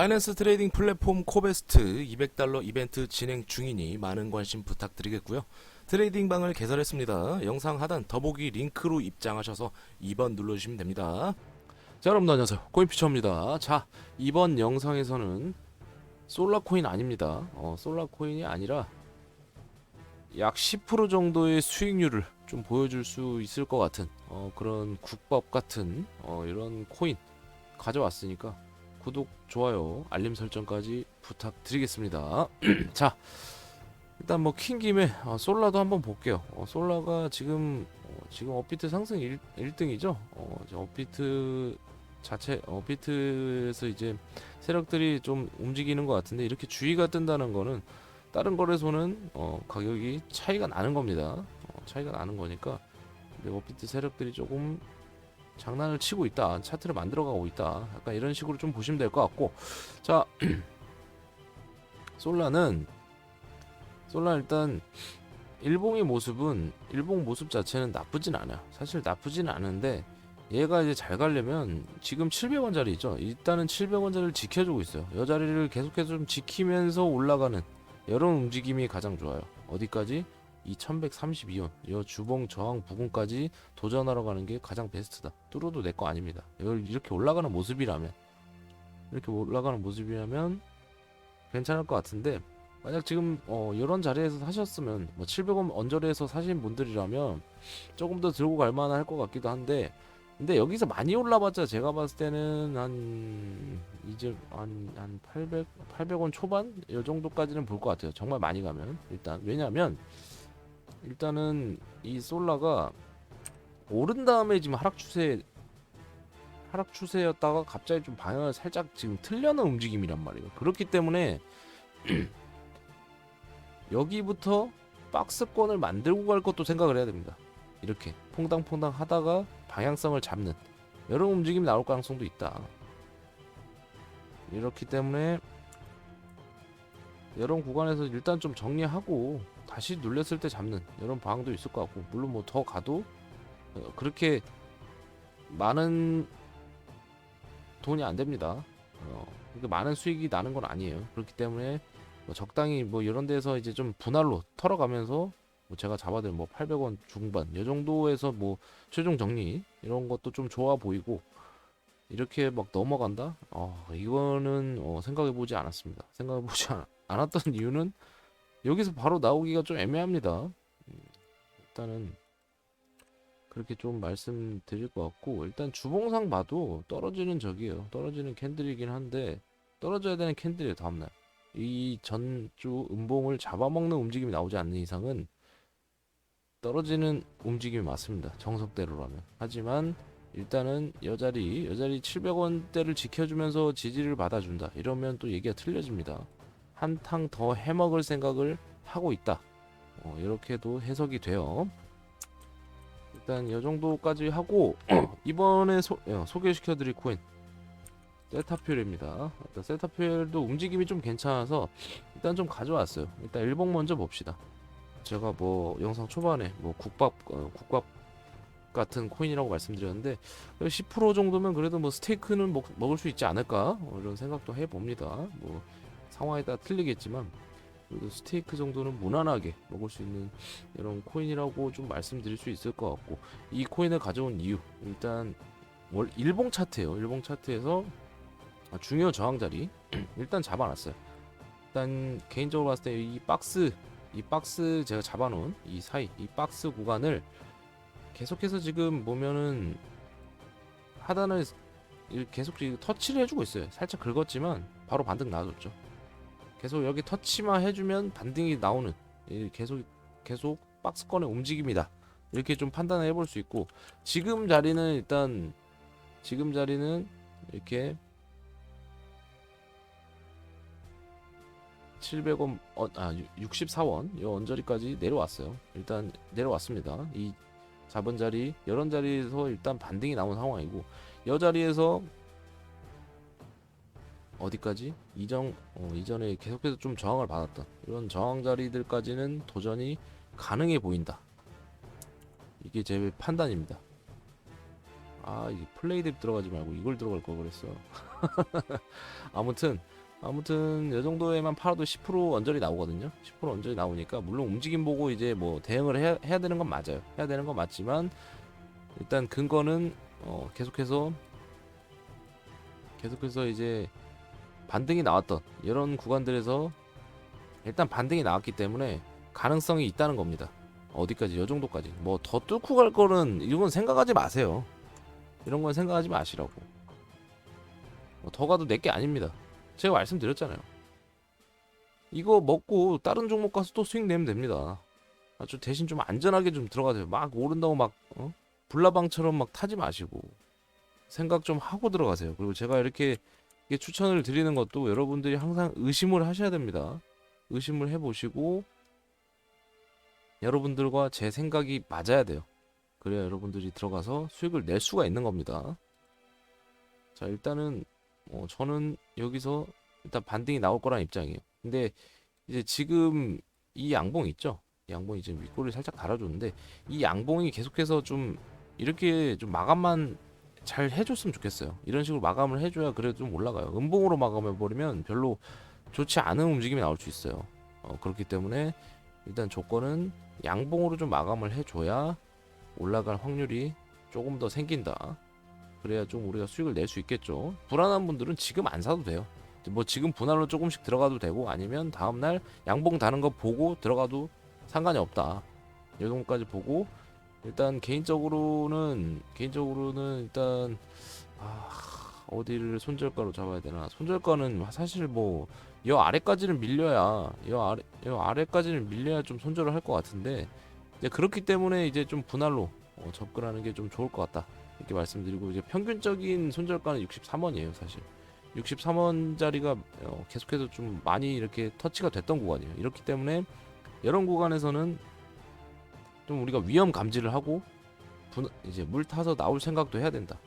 바이낸스 트레이딩 플랫폼 코베스트 200달러 이벤트 진행 중이니 많은 관심 부탁드리겠고요. 트레이딩 방을 개설했습니다. 영상 하단 더보기 링크로 입장하셔서 2번 눌러주시면 됩니다. 자, 여러분 안녕하세요. 코인피처입니다. 자, 이번 영상에서는 솔라코인 아닙니다. 어, 솔라코인이 아니라 약 10% 정도의 수익률을 좀 보여줄 수 있을 것 같은 어, 그런 국밥 같은 어, 이런 코인 가져왔으니까 구독, 좋아요, 알림 설정까지 부탁드리겠습니다. 자, 일단 뭐 킨 김에 어, 솔라도 한번 볼게요. 어, 솔라가 지금 어, 지금 업비트 상승 1, 1등이죠. 어, 이제 업비트 자체 업비트에서 이제 세력들이 좀 움직이는 것 같은데 이렇게 주의가 뜬다는 거는 다른 거래소는 어, 가격이 차이가 나는 겁니다. 어, 차이가 나는 거니까 업비트 세력들이 조금 장난을 치고 있다. 차트를 만들어가고 있다. 약간 이런 식으로 좀 보시면 될 것 같고 자 솔라는 솔라 일단 일봉의 모습은 일봉 모습 자체는 나쁘진 않아요. 사실 나쁘진 않은데 얘가 이제 잘 가려면 지금 700원짜리 있죠. 일단은 700원짜리를 지켜주고 있어요. 이 자리를 계속해서 좀 지키면서 올라가는 이런 움직임이 가장 좋아요. 어디까지? 이 1132원, 이 주봉 저항 부근까지 도전하러 가는 게 가장 베스트다. 뚫어도 내 거 아닙니다. 이렇게 올라가는 모습이라면 이렇게 올라가는 모습이라면 괜찮을 것 같은데 만약 지금 어 이런 자리에서 사셨으면 뭐 700원 언저리에서 사신 분들이라면 조금 더 들고 갈 만할 것 같기도 한데 근데 여기서 많이 올라봤자 제가 봤을 때는 한 이제 한한 800 800원 초반 이 정도까지는 볼 것 같아요. 정말 많이 가면 일단 왜냐면 일단은 이 솔라가 오른 다음에 지금 하락 추세 하락 추세였다가 갑자기 좀 방향을 살짝 지금 틀려는 움직임이란 말이에요. 그렇기 때문에 여기부터 박스권을 만들고 갈 것도 생각을 해야 됩니다. 이렇게 퐁당퐁당 하다가 방향성을 잡는 이런 움직임이 나올 가능성도 있다. 이렇기 때문에 이런 구간에서 일단 좀 정리하고 다시 눌렸을 때 잡는 이런 방향도 있을 것 같고 물론 뭐 더 가도 어, 그렇게 많은 돈이 안 됩니다. 어, 많은 수익이 나는 건 아니에요. 그렇기 때문에 뭐 적당히 뭐 이런 데서 이제 좀 분할로 털어가면서 뭐 제가 잡아들 뭐 800원 중반 이 정도에서 뭐 최종 정리 이런 것도 좀 좋아 보이고 이렇게 막 넘어간다? 어, 이거는 어, 생각해 보지 않았습니다. 생각해 보지 않, 않았던 이유는 여기서 바로 나오기가 좀 애매합니다. 음, 일단은 그렇게 좀 말씀드릴 것 같고 일단 주봉상 봐도 떨어지는 적이에요. 떨어지는 캔들이긴 한데 떨어져야 되는 캔들이에요. 다음날 이 전주 음봉을 잡아먹는 움직임이 나오지 않는 이상은 떨어지는 움직임이 맞습니다. 정석대로라면. 하지만 일단은 여자리 여자리 700원대를 지켜주면서 지지를 받아준다. 이러면 또 얘기가 틀려집니다. 한탕 더 해먹을 생각을 하고 있다. 어, 이렇게도 해석이 돼요. 일단 이 정도까지 하고 이번에 소, 어, 소개시켜드릴 코인 세타퓨el입니다. 일단 세타퓨el도 움직임이 좀 괜찮아서 일단 좀 가져왔어요. 일단 일봉 먼저 봅시다. 제가 뭐 영상 초반에 뭐 국밥 어, 국밥 같은 코인이라고 말씀드렸는데 10% 정도면 그래도 뭐 스테이크는 먹, 먹을 수 있지 않을까 어, 이런 생각도 해봅니다. 뭐 상황에 따라 틀리겠지만 그래도 스테이크 정도는 무난하게 먹을 수 있는 이런 코인이라고 좀 말씀드릴 수 있을 것 같고 이 코인을 가져온 이유 일단 월 일봉 차트예요. 일봉 차트에서 아, 중요 저항 자리 일단 잡아놨어요. 일단 개인적으로 봤을 때 이 박스 이 박스 제가 잡아놓은 이 사이 이 박스 구간을 계속해서 지금 보면은 하단을 이- 계속 터치를 해주고 있어요. 살짝 긁었지만 바로 반등 나와줬죠. 계속 여기 터치만 해주면 반등이 나오는 이 계속 계속 박스권의 움직임이다. 이렇게 좀 판단을 해볼 수 있고 지금 자리는 일단 지금 자리는 이렇게 700원 어, 아 64원 이 언저리까지 내려왔어요. 일단 내려왔습니다. 이 잡은 자리 이런 자리에서 일단 반등이 나온 상황이고 이 자리에서 어디까지 이정 어, 이전에 계속해서 좀 저항을 받았던 이런 저항 자리들까지는 도전이 가능해 보인다. 이게 제 판단입니다. 아, 이 플레이 뎁 들어가지 말고 이걸 들어갈 걸 그랬어. 아무튼 아무튼 이 정도에만 팔아도 10% 언저리 나오거든요. 10% 언저리 나오니까 물론 움직임 보고 이제 뭐 대응을 해야, 해야 되는 건 맞아요. 해야 되는 건 맞지만 일단 근거는 어, 계속해서 계속해서 이제 반등이 나왔던 이런 구간들에서 일단 반등이 나왔기 때문에 가능성이 있다는 겁니다. 어디까지 이 정도까지 뭐 더 뚫고 갈 거는 이건 생각하지 마세요. 이런 건 생각하지 마시라고. 뭐 더 가도 내게 아닙니다. 제가 말씀드렸잖아요. 이거 먹고 다른 종목 가서 또 수익 내면 됩니다. 아주 대신 좀 안전하게 좀 들어가세요. 막 오른다고 막 어? 불나방처럼 막 타지 마시고 생각 좀 하고 들어가세요. 그리고 제가 이렇게 이게 추천을 드리는 것도 여러분들이 항상 의심을 하셔야 됩니다. 의심을 해보시고 여러분들과 제 생각이 맞아야 돼요. 그래야 여러분들이 들어가서 수익을 낼 수가 있는 겁니다. 자 일단은 어, 저는 여기서 일단 반등이 나올 거란 입장이에요. 근데 이제 지금 이 양봉 있죠? 이 양봉이 지금 윗골을 살짝 달아줬는데 이 양봉이 계속해서 좀 이렇게 좀 마감만 잘 해줬으면 좋겠어요. 이런 식으로 마감을 해줘야 그래도 좀 올라가요. 음봉으로 마감해 버리면 별로 좋지 않은 움직임이 나올 수 있어요. 어, 그렇기 때문에 일단 조건은 양봉으로 좀 마감을 해줘야 올라갈 확률이 조금 더 생긴다. 그래야 좀 우리가 수익을 낼 수 있겠죠. 불안한 분들은 지금 안 사도 돼요. 뭐 지금 분할로 조금씩 들어가도 되고 아니면 다음날 양봉 다는 거 보고 들어가도 상관이 없다. 이 정도까지 보고 일단 개인적으로는 개인적으로는 일단 아, 어디를 손절가로 잡아야 되나? 손절가는 사실 뭐이 아래까지는 밀려야 이 아래 이 아래까지는 밀려야 좀 손절을 할 것 같은데 이제 그렇기 때문에 이제 좀 분할로 어, 접근하는 게 좀 좋을 것 같다. 이렇게 말씀드리고 이제 평균적인 손절가는 63원이에요 사실. 63원짜리가 어, 계속해서 좀 많이 이렇게 터치가 됐던 구간이에요. 이렇기 때문에 이런 구간에서는 좀 우리가 위험 감지를 하고 분, 이제 물 타서 나올 생각도 해야 된다.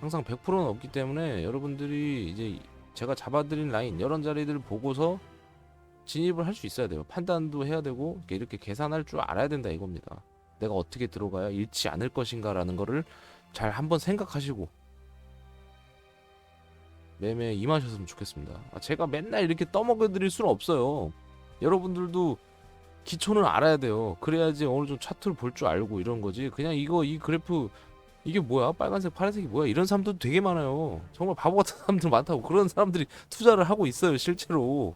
항상 100%는 없기 때문에 여러분들이 이제 제가 잡아드린 라인 이런 자리들 보고서 진입을 할 수 있어야 돼요. 판단도 해야 되고 이렇게, 계산할 줄 알아야 된다 이겁니다. 내가 어떻게 들어가야 잃지 않을 것인가라는 거를 잘 한번 생각하시고 매매에 임하셨으면 좋겠습니다. 아, 제가 맨날 이렇게 떠먹여 드릴 수는 없어요. 여러분들도 기초는 알아야 돼요. 그래야지 어느 정도 차트를 볼 줄 알고 이런 거지. 그냥 이거 이 그래프 이게 뭐야? 빨간색, 파란색이 뭐야? 이런 사람들도 되게 많아요. 정말 바보 같은 사람들 많다고 그런 사람들이 투자를 하고 있어요, 실제로.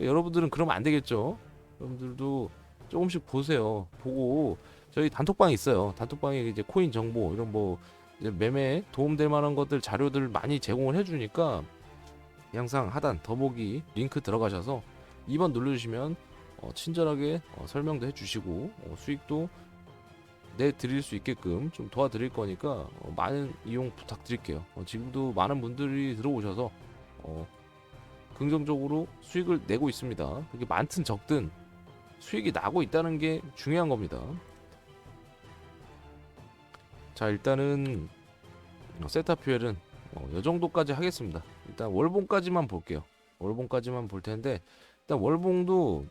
여러분들은 그러면 안 되겠죠. 여러분들도 조금씩 보세요. 보고 저희 단톡방이 있어요. 단톡방에 이제 코인 정보 이런 뭐 매매에 도움될 만한 것들 자료들 많이 제공을 해주니까 항상 하단 더보기 링크 들어가셔서 2번 눌러주시면 어, 친절하게 어, 설명도 해주시고 어, 수익도 내 드릴 수 있게끔 좀 도와드릴 거니까 어, 많은 이용 부탁드릴게요. 어, 지금도 많은 분들이 들어오셔서 어, 긍정적으로 수익을 내고 있습니다. 그게 많든 적든 수익이 나고 있다는 게 중요한 겁니다. 자 일단은 어, 세타퓨엘은 어, 이 정도까지 하겠습니다. 일단 월봉까지만 볼게요. 월봉까지만 볼 텐데 일단 월봉도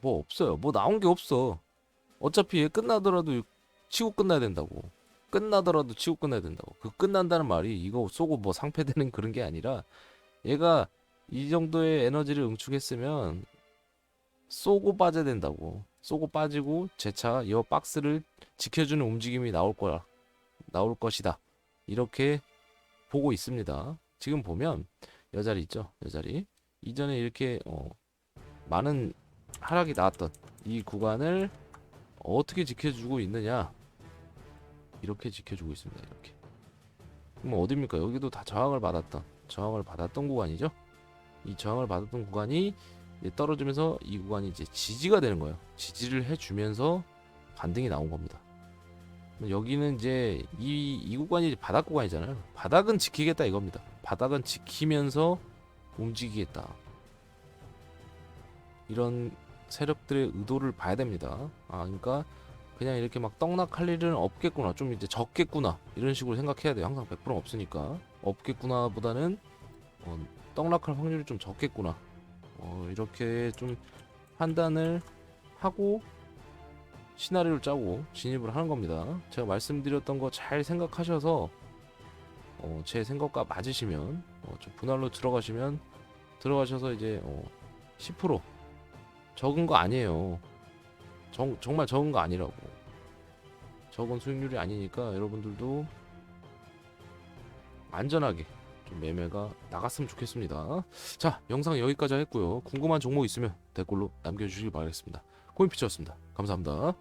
뭐 없어요. 뭐 나온 게 없어. 어차피 얘 끝나더라도 치고 끝나야 된다고. 끝나더라도 치고 끝나야 된다고. 그 끝난다는 말이 이거 쏘고 뭐 상패되는 그런 게 아니라 얘가 이 정도의 에너지를 응축했으면 쏘고 빠져야 된다고. 쏘고 빠지고 재차 이 박스를 지켜주는 움직임이 나올 거야. 나올 것이다. 이렇게 보고 있습니다. 지금 보면 여 자리 있죠? 여 자리. 이전에 이렇게 어, 많은 하락이 나왔던 이 구간을 어떻게 지켜주고 있느냐? 이렇게 지켜주고 있습니다 이렇게. 그럼 어딥니까? 여기도 다 저항을 받았던 저항을 받았던 구간이죠? 이 저항을 받았던 구간이 떨어지면서 이 구간이 이제 지지가 되는 거예요. 지지를 해주면서 반등이 나온 겁니다. 여기는 이제 이, 이 구간이 바닥 구간이잖아요. 바닥은 지키겠다 이겁니다. 바닥은 지키면서 움직이겠다 이런 세력들의 의도를 봐야 됩니다. 아, 그러니까 그냥 이렇게 막 떡락할 일은 없겠구나. 좀 이제 적겠구나. 이런 식으로 생각해야 돼요. 항상 100% 없으니까. 없겠구나 보다는 어, 떡락할 확률이 좀 적겠구나. 어, 이렇게 좀 판단을 하고 시나리오를 짜고 진입을 하는 겁니다. 제가 말씀드렸던 거 잘 생각하셔서 어, 제 생각과 맞으시면 어, 좀 분할로 들어가시면 들어가셔서 이제 어, 10% 적은 거 아니에요. 정, 정말 적은 거 아니라고. 적은 수익률이 아니니까 여러분들도 안전하게 좀 매매가 나갔으면 좋겠습니다. 자, 영상 여기까지 했고요. 궁금한 종목 있으면 댓글로 남겨주시기 바라겠습니다. 코인피처였습니다. 감사합니다.